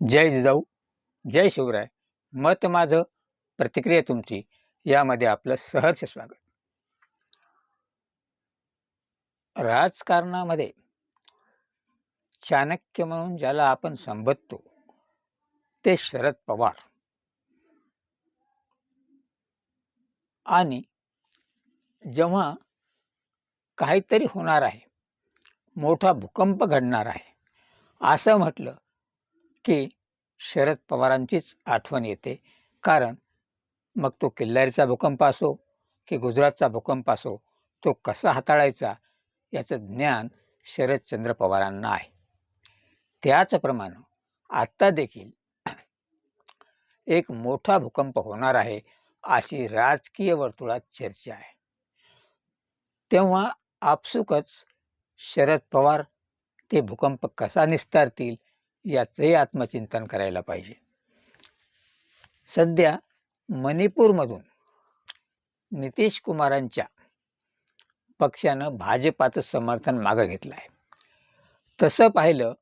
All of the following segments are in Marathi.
जय जिजाऊ जय शिवराय. मत माझं प्रतिक्रिया तुमची. यामध्ये आपलं सहर्ष स्वागत. राजकारणामध्ये चाणक्य म्हणून ज्याला आपण संबोधतो ते शरद पवार. आणि जेव्हा काहीतरी होणार आहे मोठा भूकंप घडणार आहे असं म्हटलं की शरद पवारांचीच आठवण येते. कारण मग तो किल्लारीचा भूकंप असो की गुजरातचा भूकंप असो तो कसा हाताळायचा याचं ज्ञान शरदचंद्र पवारांना आहे. त्याचप्रमाणे आत्ता देखील एक मोठा भूकंप होणार आहे अशी राजकीय वर्तुळात चर्चा आहे. तेव्हा आपसुकच शरद पवार ते भूकंप कसा निस्तारतील याचंही आत्मचिंतन करायला पाहिजे. सध्या मणिपूरमधून नितीश कुमारांच्या पक्षानं भाजपाचं समर्थन मागं घेतलं आहे. तसं पाहिलं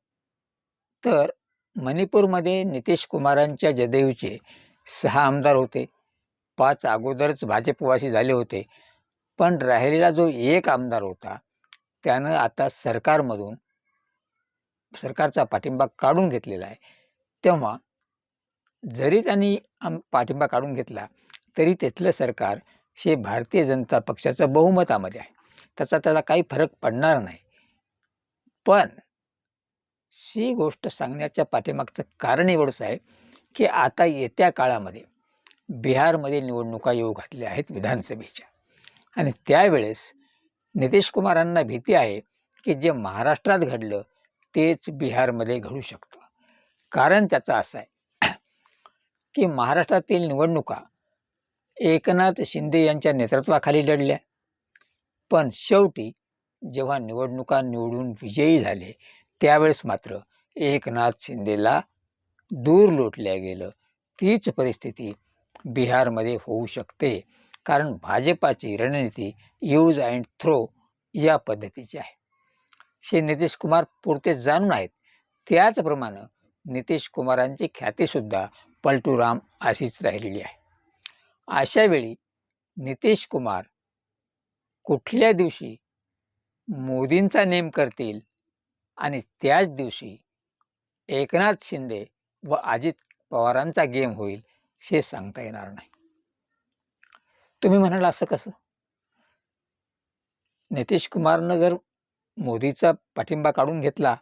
तर मणिपूरमध्ये नितीश कुमारांच्या जदयूचे सहा आमदार होते. पाच अगोदरच भाजपवासी झाले होते. पण राहिलेला जो एक आमदार होता त्यानं आता सरकारमधून सरकारचा पाठिंबा काढून घेतलेला आहे. तेव्हा जरी त्यांनी आम पाठिंबा काढून घेतला तरी तिथलं सरकार हे भारतीय जनता पक्षाचं बहुमतामध्ये आहे. त्याचा त्याला काही फरक पडणार नाही. पण ही गोष्ट सांगण्याच्या पाठीमागचं कारण एवढंच आहे की आता येत्या काळामध्ये बिहारमध्ये निवडणुका येऊ घातल्या आहेत विधानसभेच्या. आणि त्यावेळेस नितीश कुमारांना भीती आहे की जे महाराष्ट्रात घडलं तेच बिहारमध्ये घडू शकतं. कारण त्याचं असं आहे की महाराष्ट्रातील निवडणुका एकनाथ शिंदे यांच्या नेतृत्वाखाली लढल्या. पण शेवटी जेव्हा निवडणुका निवडून विजयी झाले त्यावेळेस मात्र एकनाथ शिंदेला दूर लोटल्या गेलं. तीच परिस्थिती बिहारमध्ये होऊ शकते. कारण भाजपाची रणनीती यूज अँड थ्रो या पद्धतीची आहे. हे नितीश कुमार पुरते जाणून आहेत. त्याचप्रमाणे नितीश कुमारांची ख्यातीसुद्धा पलटूराम अशीच राहिलेली आहे. अशा वेळी नितीश कुमार कुठल्या दिवशी मोदींचा नेम करतील आणि त्याच दिवशी एकनाथ शिंदे व अजित पवारांचा गेम होईल हे सांगता येणार नाही. तुम्ही म्हणाल असं कसं? नितीश कुमारनं जर मोदीचा पाठिंबा काढून घेतला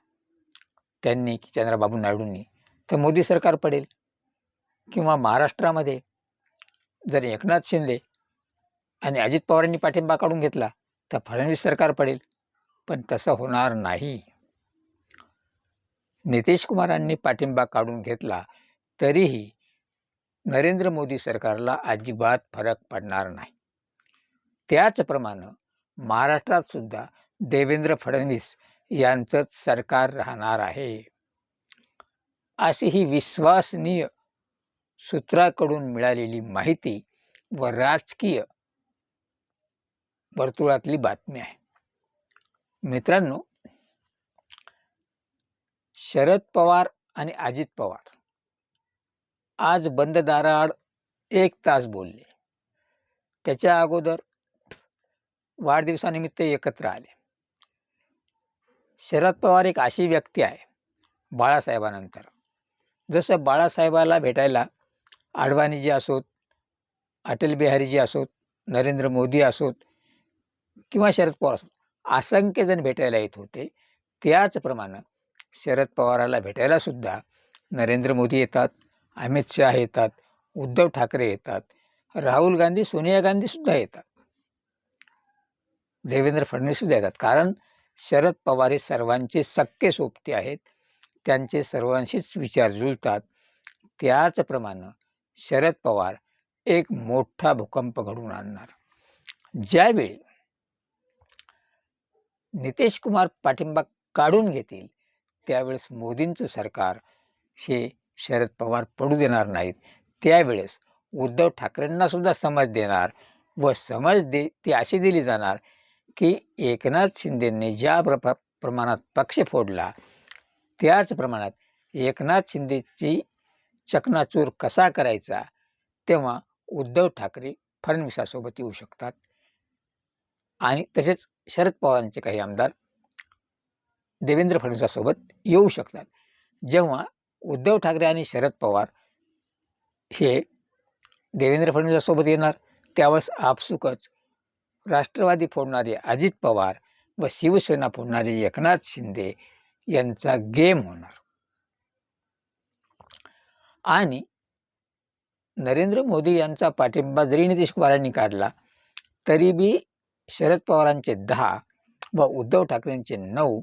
त्यांनी की चंद्राबाबू नायडूंनी तर मोदी सरकार पडेल किंवा महाराष्ट्रामध्ये जर एकनाथ शिंदे आणि अजित पवारांनी पाठिंबा काढून घेतला तर फडणवीस सरकार पडेल. पण तसं होणार नाही. नितीश कुमारांनी पाठिंबा काढून घेतला तरीही नरेंद्र मोदी सरकारला अजिबात फरक पडणार नाही. त्याचप्रमाणे महाराष्ट्रात सुद्धा देवेंद्र फडणवीस यांचंच सरकार राहणार आहे. अशी ही विश्वासनीय सूत्राकडून मिळालेली माहिती व राजकीय वर्तुळातली बातमी आहे. मित्रांनो शरद पवार आणि अजित पवार आज बंद दाराआड एक तास बोलले. त्याच्या अगोदर वाढदिवसानिमित्त एकत्र आले. शरद पवार एक अशी व्यक्ती आहे बाळासाहेबानंतर. जसं बाळासाहेबाला भेटायला आडवाणीजी असोत अटल बिहारीजी असोत नरेंद्र मोदी असोत किंवा शरद पवार असोत असंख्यजण भेटायला येत होते. त्याचप्रमाणे शरद पवाराला भेटायला सुद्धा नरेंद्र मोदी येतात अमित शहा येतात उद्धव ठाकरे येतात राहुल गांधी सोनिया गांधीसुद्धा येतात. देवेंद्र फडणवीससुद्धा येतात. कारण शरद पवार हे सर्वांचे सक्के सोबते आहेत. त्यांचे सर्वांशीच विचार जुळतात. त्याचप्रमाणे शरद पवार एक मोठा भूकंप घडवून आणणार. ज्यावेळी नितेश कुमार पाठिंबा काढून घेतील त्यावेळेस मोदींचं सरकार हे शरद पवार पडू देणार नाहीत. त्यावेळेस उद्धव ठाकरेंना सुद्धा समज देणार व समज दे ती अशी दिली जाणार की एकनाथ शिंदेंनी ज्या प्र प्रमाणात पक्ष फोडला त्याच प्रमाणात एकनाथ शिंदेची चकनाचूर कसा करायचा तेव्हा उद्धव ठाकरे फडणवीसासोबत येऊ शकतात. आणि तसेच शरद पवारांचे काही आमदार देवेंद्र फडणवीसासोबत येऊ शकतात. जेव्हा उद्धव ठाकरे आणि शरद पवार हे देवेंद्र फडणवीसासोबत येणार त्यावेळेस आपसुकच राष्ट्रवादी फोडणारे अजित पवार व शिवसेना फोडणारे एकनाथ शिंदे यांचा गेम होणार. आणि नरेंद्र मोदी यांचा पाठिंबा जरी नितीश कुमारांनी काढला तरी बी शरद पवारांचे दहा व उद्धव ठाकरेंचे नऊ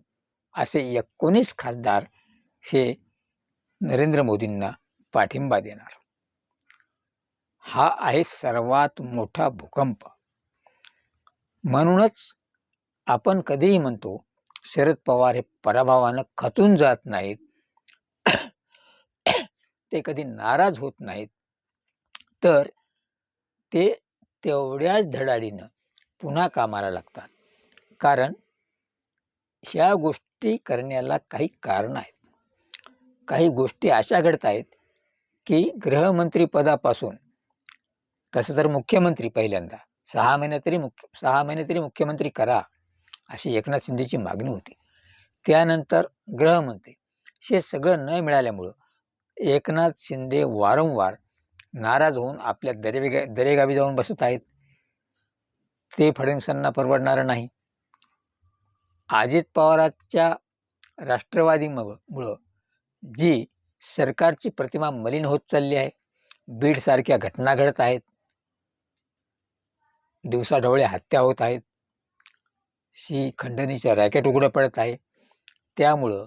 असे एकोणीस खासदार हे नरेंद्र मोदींना पाठिंबा देणार. हा आहे सर्वात मोठा भूकंप. म्हणूनच आपण कधीही म्हणतो शरद पवार हे पराभवानं खचून जात नाहीत. ते कधी नाराज होत नाहीत. तर ते तेवढ्याच धडाडीनं पुन्हा कामाला लागतात. कारण ह्या गोष्टी करण्याला काही कारण आहेत. काही गोष्टी अशा घडत आहेत की गृहमंत्रीपदापासून तसं तर मुख्यमंत्री पहिल्यांदा सहा महिने तरी मुख्य सहा महिने तरी मुख्यमंत्री करा अशी एकनाथ शिंदेची मागणी होती. त्यानंतर गृहमंत्री हे सगळं न मिळाल्यामुळं एकनाथ शिंदे वारंवार नाराज होऊन आपल्या दरेगा दरेगावी जाऊन बसत आहेत. ते फडणवीसांना परवडणारं नाही. अजित पवारांच्या राष्ट्रवादीमुळं जी सरकारची प्रतिमा मलिन होत चालली आहे बीडसारख्या घटना घडत आहेत दिवसाढवळे हत्या होत आहेत. शी खंडणीच्या रॅकेट उघडं पडत आहे. त्यामुळं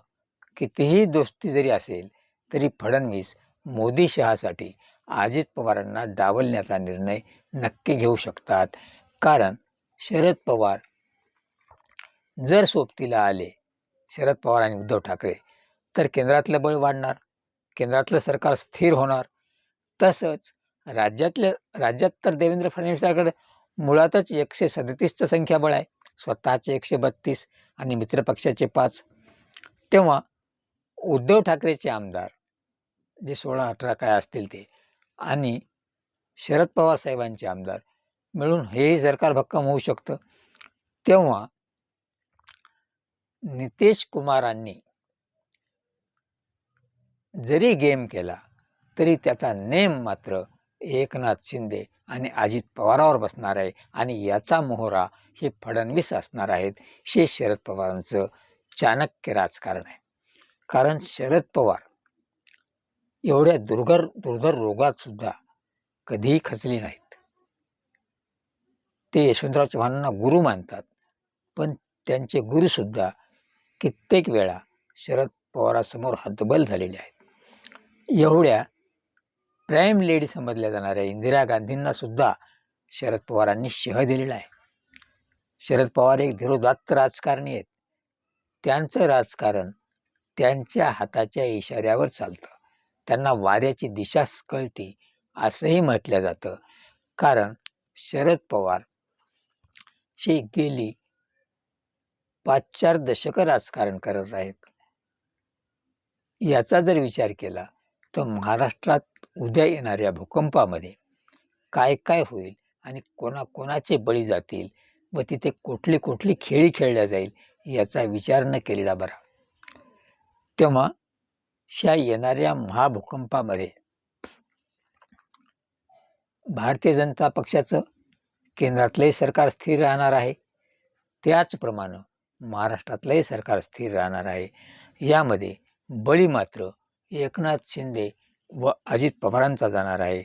कितीही दोस्ती जरी असेल तरी फडणवीस मोदी शहासाठी अजित पवारांना डावलण्याचा निर्णय नक्की घेऊ शकतात. कारण शरद पवार जर सोबतीला आले शरद पवार आणि उद्धव ठाकरे तर केंद्रातलं बळ वाढणार केंद्रातलं सरकार स्थिर होणार. तसंच राज्यातल्या राज्यात तर देवेंद्र फडणवीसाकडे मुळातच एकशे सदतीसचं संख्याबळ आहे. स्वतःचे एकशे बत्तीस आणि मित्रपक्षाचे पाच. तेव्हा उद्धव ठाकरेचे आमदार जे सोळा अठरा काय असतील ते आणि शरद पवार साहेबांचे आमदार मिळून हेही सरकार भक्कम होऊ शकतं. तेव्हा नितेश कुमारांनी जरी गेम केला तरी त्याचा नेम मात्र एकनाथ शिंदे आणि अजित पवारावर बसणार आहे आणि याचा मोहरा हे फडणवीस असणार आहेत हे शरद पवारांचं चाणक्य राजकारण आहे. कारण शरद पवार एवढ्या दुर्गर दुर्धर रोगात सुद्धा कधीही खचली नाहीत. ते यशवंतराव चव्हाणांना गुरु मानतात पण त्यांचे गुरुसुद्धा कित्येक वेळा शरद पवारासमोर हतबल झालेले आहेत. एवढ्या प्राईम लेडी समजल्या जाणाऱ्या इंदिरा गांधींना सुद्धा शरद पवारांनी शह दिलेला आहे. शरद पवार एक धीरोदात्त राजकारणी आहेत. त्यांचं राजकारण त्यांच्या हाताच्या इशाऱ्यावर चालतं. त्यांना वाऱ्याची दिशा कळते असंही म्हटलं जातं. कारण शरद पवार हे गेली पाच चार दशकं राजकारण करत आहेत. याचा जर विचार केला तर महाराष्ट्रात उद्या येणाऱ्या भूकंपामध्ये काय काय होईल आणि कोणा कोणाचे बळी जातील व तिथे कुठली कुठली खेळी खेळल्या जाईल याचा विचार न केलेला बरा. तेव्हा ह्या येणाऱ्या महाभूकंपामध्ये भारतीय जनता पक्षाचं केंद्रातलंही सरकार स्थिर राहणार आहे. त्याचप्रमाणे महाराष्ट्रातलंही सरकार स्थिर राहणार आहे. यामध्ये बळी मात्र एकनाथ शिंदे व अजित पवारांचा जाणार आहे.